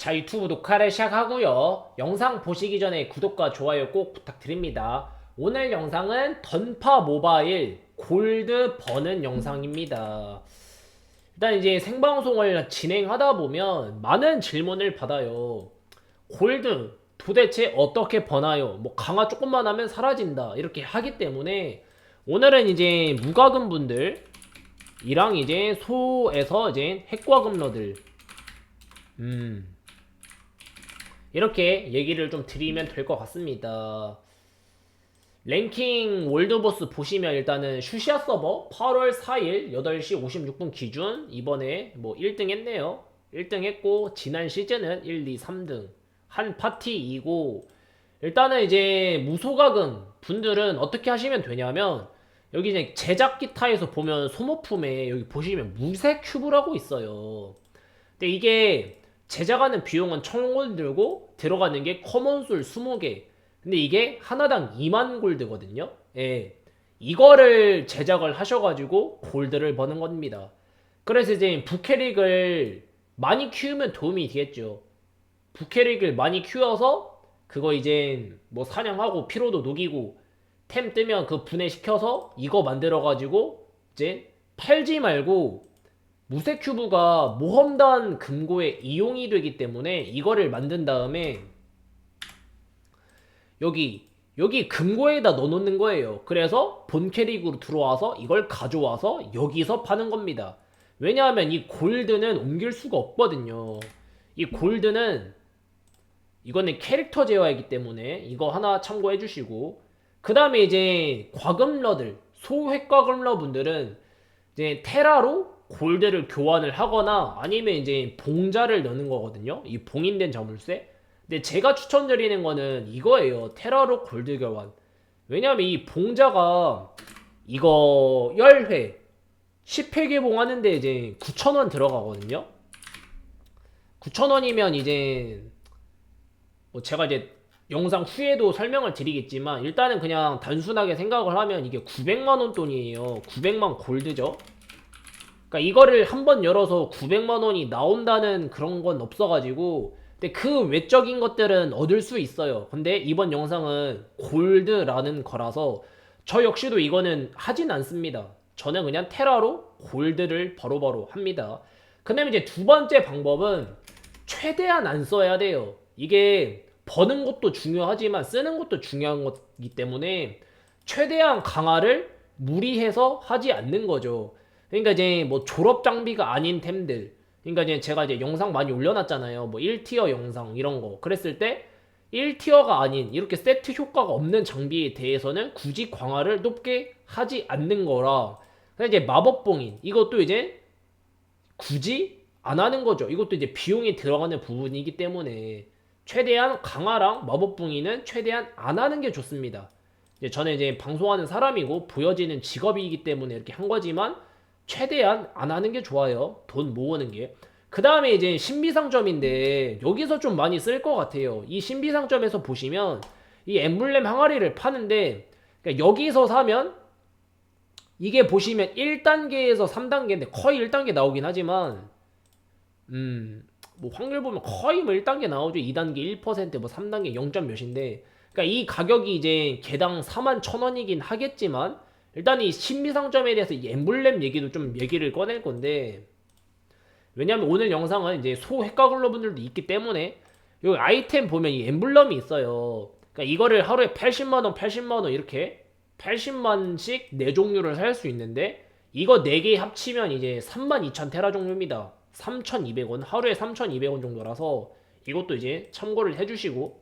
자 유튜브 녹화를 시작하고요. 영상 보시기 전에 구독과 좋아요 꼭 부탁드립니다. 오늘 영상은 던파 모바일 골드 버는 영상입니다. 일단 이제 생방송을 진행하다 보면 많은 질문을 받아요. 골드 도대체 어떻게 버나요? 뭐 강화 조금만 하면 사라진다 이렇게 하기 때문에 오늘은 이제 무과금 분들 이랑 이제 소에서 이제 핵과금러들 음 이렇게 얘기를 좀 드리면 될 것 같습니다. 랭킹 월드보스 보시면 일단은 슈시아 서버 8월 4일 8시 56분 기준 이번에 뭐 1등 했네요. 1등 했고 지난 시즌은 1, 2, 3등 한 파티이고 일단은 이제 무소가금 분들은 어떻게 하시면 되냐면 여기 이제 제작 기타에서 보면 소모품에 여기 보시면 무쇠 큐브라고 있어요. 근데 이게 제작하는 비용은 1000골 들고 들어가는 게 커먼솔 20개. 근데 이게 하나당 2만 골드거든요. 예. 이거를 제작을 하셔가지고 골드를 버는 겁니다. 그래서 이제 부캐릭을 많이 키우면 도움이 되겠죠. 부캐릭을 많이 키워서 그거 이제 뭐 사냥하고 피로도 녹이고 템 뜨면 그 분해시켜서 이거 만들어가지고 이제 팔지 말고 무쇠 큐브가 모험단 금고에 이용이 되기 때문에 이거를 만든 다음에 여기 여기 금고에다 넣어놓는 거예요. 그래서 본 캐릭으로 들어와서 이걸 가져와서 여기서 파는 겁니다. 왜냐하면 이 골드는 옮길 수가 없거든요. 이 골드는 이거는 캐릭터 제어이기 때문에 이거 하나 참고해 주시고 그 다음에 이제 과금러들 소획과금러 분들은 이제 테라로 골드를 교환을 하거나 아니면 이제 봉자를 넣는 거거든요. 이 봉인된 자물쇠. 근데 제가 추천드리는 거는 이거예요. 테라로 골드 교환. 왜냐면 이 봉자가 이거 10회 10회 개봉하는데 이제 9,000원 들어가거든요. 9,000원이면 이제 뭐 제가 이제 영상 후에도 설명을 드리겠지만 일단은 그냥 단순하게 생각을 하면 이게 900만 원 돈이에요. 900만 골드죠. 그러니까 이거를 한 번 열어서 900만 원이 나온다는 그런 건 없어가지고 근데 그 외적인 것들은 얻을 수 있어요. 근데 이번 영상은 골드라는 거라서 저 역시도 이거는 하진 않습니다. 저는 그냥 테라로 골드를 바로바로 합니다. 그 다음에 이제 두 번째 방법은 최대한 안 써야 돼요. 이게 버는 것도 중요하지만 쓰는 것도 중요한 거기 때문에 최대한 강화를 무리해서 하지 않는 거죠. 그러니까 이제 뭐 졸업 장비가 아닌 템들. 그러니까 이제 제가 이제 영상 많이 올려놨잖아요. 뭐 1티어 영상 이런 거. 그랬을 때 1티어가 아닌 이렇게 세트 효과가 없는 장비에 대해서는 굳이 강화를 높게 하지 않는 거라. 그래서 이제 마법봉인 이것도 이제 굳이 안 하는 거죠. 이것도 이제 비용이 들어가는 부분이기 때문에 최대한 강화랑 마법봉인은 최대한 안 하는 게 좋습니다. 이제 저는 이제 방송하는 사람이고 보여지는 직업이기 때문에 이렇게 한 거지만 최대한 안 하는 게 좋아요. 돈 모으는 게. 그 다음에 이제 신비상점인데 여기서 좀 많이 쓸 것 같아요. 이 신비상점에서 보시면 이 엠블렘 항아리를 파는데 그러니까 여기서 사면 이게 보시면 1단계에서 3단계인데 거의 1단계 나오긴 하지만 음, 뭐 확률 보면 거의 뭐 1단계 나오죠. 2단계 1%뭐 3단계 0. 몇인데 그러니까 이 가격이 이제 개당 4만 1,000원이긴 하겠지만 일단 이 신비상점에 대해서 이 엠블렘 얘기도 좀 얘기를 꺼낼 건데 왜냐면 오늘 영상은 이제 소 핵가글러 분들도 있기 때문에 여기 아이템 보면 이 엠블럼이 있어요. 그러니까 이거를 하루에 80만 원, 80만 원 이렇게 80만씩 네 종류를 살 수 있는데 이거 4개 합치면 이제 32,000 테라 종류입니다. 3,200원 하루에 3,200원 정도라서 이것도 이제 참고를 해주시고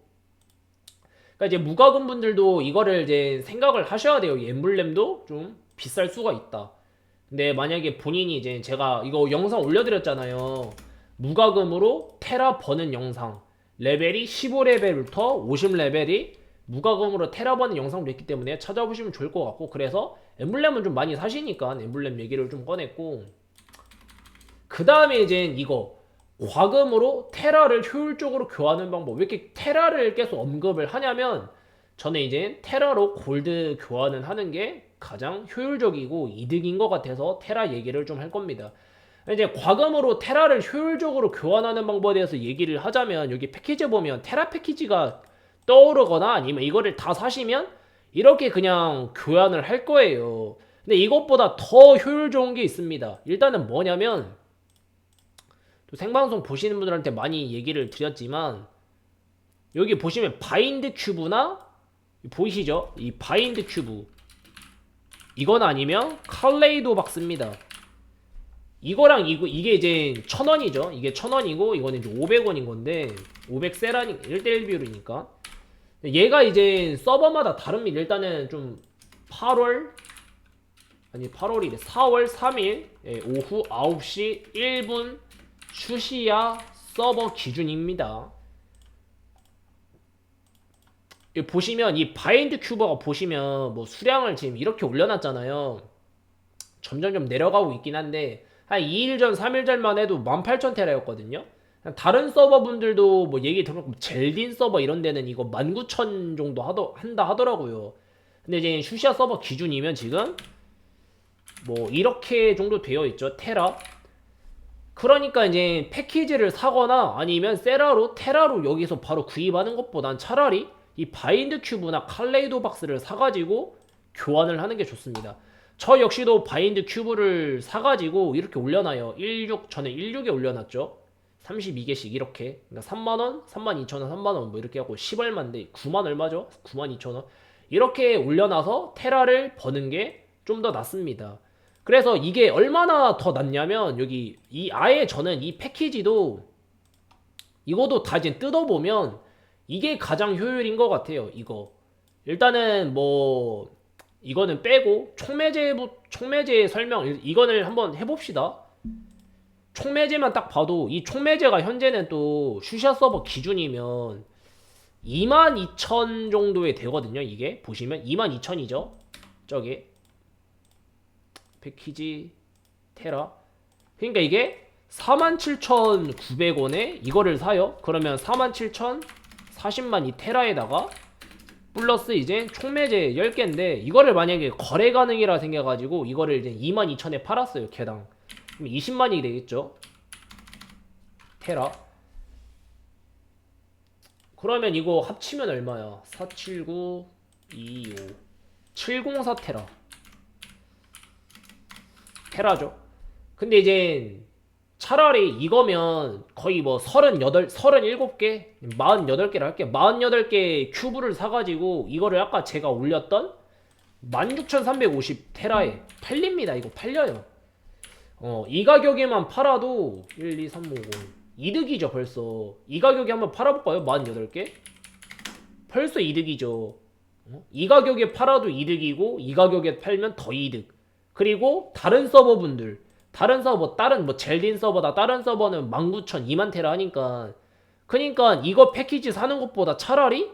그러니까 이제 무과금 분들도 이거를 이제 생각을 하셔야 돼요. 이 엠블렘도 좀 비쌀 수가 있다. 근데 만약에 본인이 이제 제가 이거 영상 올려드렸잖아요. 무과금으로 테라 버는 영상. 레벨이 15레벨부터 50레벨이 무과금으로 테라 버는 영상도 있기 때문에 찾아보시면 좋을 것 같고 그래서 엠블렘은 좀 많이 사시니까 엠블렘 얘기를 좀 꺼냈고 그 다음에 이제 이거 과금으로 테라를 효율적으로 교환하는 방법. 왜 이렇게 테라를 계속 언급을 하냐면 저는 이제 테라로 골드 교환을 하는 게 가장 효율적이고 이득인 것 같아서 테라 얘기를 좀 할 겁니다. 이제 과금으로 테라를 효율적으로 교환하는 방법에 대해서 얘기를 하자면 여기 패키지 보면 테라 패키지가 떠오르거나 아니면 이거를 다 사시면 이렇게 그냥 교환을 할 거예요. 근데 이것보다 더 효율 좋은 게 있습니다. 일단은 뭐냐면 또 생방송 보시는 분들한테 많이 얘기를 드렸지만 여기 보시면 바인드 큐브나 보이시죠? 이 바인드 큐브 이건 아니면 칼레이도 박스입니다. 이거랑 이거 이게 이제 천 원이죠. 이게 천 원이고 이거는 이제 500원인 건데 500 세라니 1대1 비율이니까 얘가 이제 서버마다 다릅니다. 일단은 좀 8월 아니 8월이래 4월 3일 예, 오후 9시 1분 슈시야 서버 기준입니다. 이 보시면 이 바인드 큐버가 보시면 뭐 수량을 지금 이렇게 올려놨잖아요. 점점점 내려가고 있긴 한데 한 2일 전, 3일 전만 해도 18,000테라였거든요. 다른 서버 분들도 뭐 얘기 들어보면 젤딘 서버 이런 데는 이거 19,000 정도 하더, 한다 하더라고요. 근데 이제 슈시아 서버 기준이면 지금 뭐 이렇게 정도 되어 있죠. 테라. 그러니까 이제 패키지를 사거나 아니면 세라로 테라로 여기서 바로 구입하는 것보단 차라리 이 바인드 큐브나 칼레이도 박스를 사가지고 교환을 하는 게 좋습니다. 저 역시도 바인드 큐브를 사가지고 이렇게 올려놔요. 16 전에 16에 올려놨죠. 32개씩 이렇게 그러니까 3만원, 3만 2천원, 3만원 뭐 이렇게 하고 10얼마인데 9만 얼마죠? 9만 2천원 이렇게 올려놔서 테라를 버는 게 좀 더 낫습니다. 그래서 이게 얼마나 더 낫냐면 여기 이 아예 저는 이 패키지도 이것도 다 이제 뜯어보면 이게 가장 효율인 것 같아요. 이거 일단은 뭐 이거는 빼고 총매제 총매제 설명 이거를 한번 해봅시다. 총매제만 딱 봐도 이 총매제가 현재는 또 슈샤 서버 기준이면 22,000 정도에 되거든요. 이게 보시면 22,000이죠. 저기 패키지 테라. 그러니까 이게 47,900원에 이거를 사요. 그러면 47,000 40만 이 테라에다가 플러스 이제 총매제 10개인데 이거를 만약에 거래 가능이라 생겨가지고 이거를 이제 22,000에 팔았어요. 개당. 그럼 20만이 되겠죠. 테라. 그러면 이거 합치면 얼마야? 479 25 704 테라. 테라죠. 근데 이제 차라리 이거면 거의 뭐 38, 37개? 48개를 할게요. 48개 큐브를 사가지고 이거를 아까 제가 올렸던 16,350 테라에 팔립니다. 이거 팔려요. 어, 이 가격에만 팔아도 1, 2, 3, 5, 5 이득이죠 벌써. 이 가격에 한번 팔아볼까요? 48개? 벌써 이득이죠. 어? 이 가격에 팔아도 이득이고 이 가격에 팔면 더 이득. 그리고 다른 서버분들 다른 서버 다른 뭐 젤딘 서버다 다른 서버는 19,000 2만 테라 하니까. 그니까 이거 패키지 사는 것보다 차라리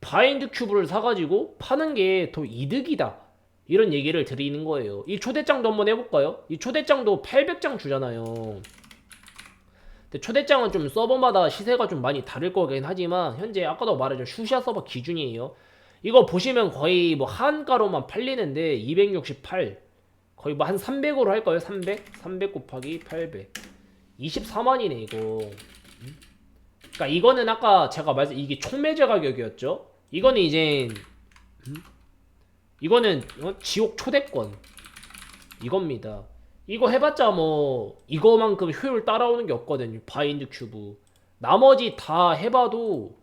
바인드 큐브를 사가지고 파는 게 더 이득이다. 이런 얘기를 드리는 거예요. 이 초대장도 한번 해볼까요? 이 초대장도 800장 주잖아요. 근데 초대장은 좀 서버마다 시세가 좀 많이 다를 거긴 하지만 현재 아까도 말했죠. 슈샤 서버 기준이에요 이거 보시면 거의 뭐 한가로만 팔리는데 268 거의 뭐 한 300으로 할까요? 300? 300 곱하기 800 24만이네 이거. 그러니까 이거는 아까 제가 말씀 이게 총매제 가격이었죠? 이거는 이제 이거는 어? 지옥 초대권. 이겁니다. 이거 해봤자 뭐 이거만큼 효율 따라오는 게 없거든요. 바인드 큐브. 나머지 다 해봐도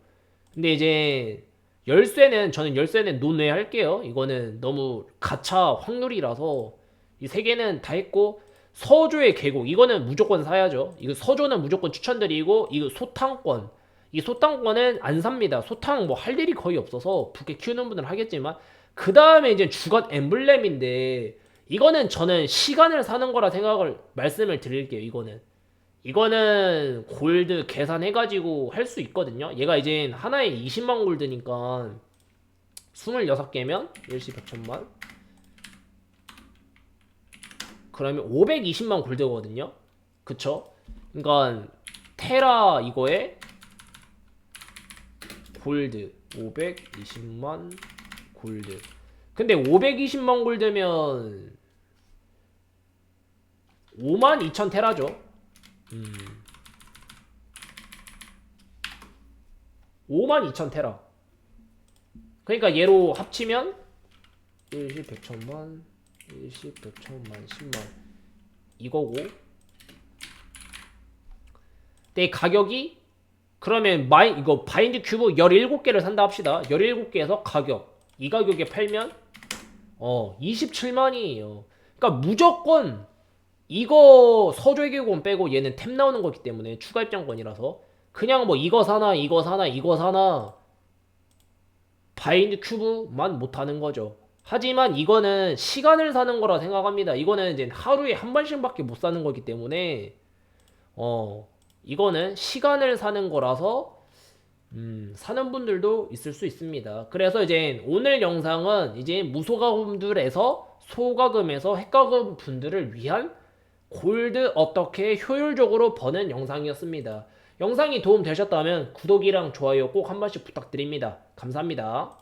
근데 이제 열쇠는 저는 열쇠는 논외 할게요. 이거는 너무 가차 확률이라서 이 세 개는 다 했고 서조의 계곡 이거는 무조건 사야죠. 이거 서조는 무조건 추천드리고 이거 소탕권 이 소탕권은 안 삽니다. 소탕 뭐 할 일이 거의 없어서 부캐 키우는 분들은 하겠지만 그 다음에 이제 주간 엠블렘인데 이거는 저는 시간을 사는 거라 생각을 말씀을 드릴게요. 이거는 이거는 골드 계산해가지고 할 수 있거든요. 얘가 이제 하나에 20만 골드니까 26개면 일시 100천만 그러면 520만 골드거든요. 그쵸? 그러니까 테라 이거에 골드 520만 골드 근데 520만 골드면 5만 2천 테라죠. 음. 5만 2천 테라. 그러니까 얘로 합치면 1십 100천만 1십 100천만 10만. 이거고. 내 가격이 그러면 마이 이거 바인드 큐브 17개를 산다 합시다. 17개에서 가격. 이 가격에 팔면 어 27만이에요. 그러니까 무조건 이거 계곡은 빼고 얘는 템 나오는 거기 때문에 추가 입장권이라서 그냥 뭐 이거 사나 이거 사나 이거 사나 바인드 큐브만 못하는 거죠. 하지만 이거는 시간을 사는 거라 생각합니다. 이거는 이제 하루에 한 번씩밖에 못 사는 거기 때문에 어 이거는 시간을 사는 거라서 음, 사는 분들도 있을 수 있습니다. 그래서 이제 오늘 영상은 이제 무소가금들에서 소가금에서 핵가금 분들을 위한 골드 어떻게 효율적으로 버는 영상이었습니다. 영상이 도움 되셨다면 구독이랑 좋아요 꼭 한 번씩 부탁드립니다. 감사합니다.